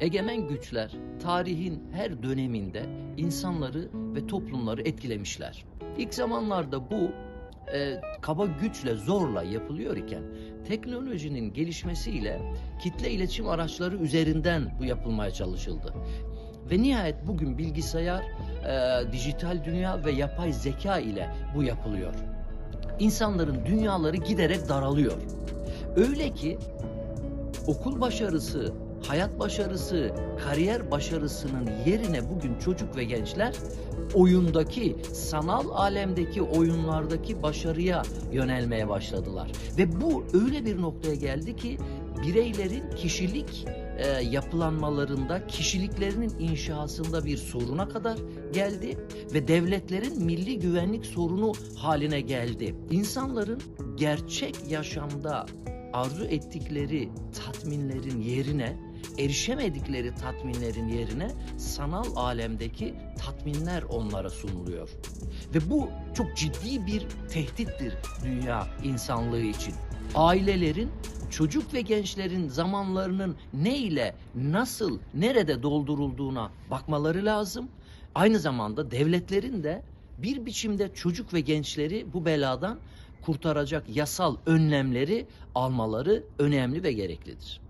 Egemen güçler tarihin her döneminde insanları ve toplumları etkilemişler. İlk zamanlarda bu e, kaba güçle zorla yapılıyor iken teknolojinin gelişmesiyle kitle iletişim araçları üzerinden bu yapılmaya çalışıldı. Ve nihayet bugün bilgisayar, e, dijital dünya ve yapay zeka ile bu yapılıyor. İnsanların dünyaları giderek daralıyor. Öyle ki okul başarısı, hayat başarısı, kariyer başarısının yerine bugün çocuk ve gençler oyundaki, sanal alemdeki oyunlardaki başarıya yönelmeye başladılar. Ve bu öyle bir noktaya geldi ki bireylerin kişilik e, yapılanmalarında, kişiliklerinin inşasında bir soruna kadar geldi ve devletlerin milli güvenlik sorunu haline geldi. İnsanların gerçek yaşamda arzu ettikleri tatminlerin yerine erişemedikleri tatminlerin yerine sanal alemdeki tatminler onlara sunuluyor. Ve bu çok ciddi bir tehdittir dünya insanlığı için. Ailelerin çocuk ve gençlerin zamanlarının ne ile, nasıl, nerede doldurulduğuna bakmaları lazım. Aynı zamanda devletlerin de bir biçimde çocuk ve gençleri bu beladan kurtaracak yasal önlemleri almaları önemli ve gereklidir.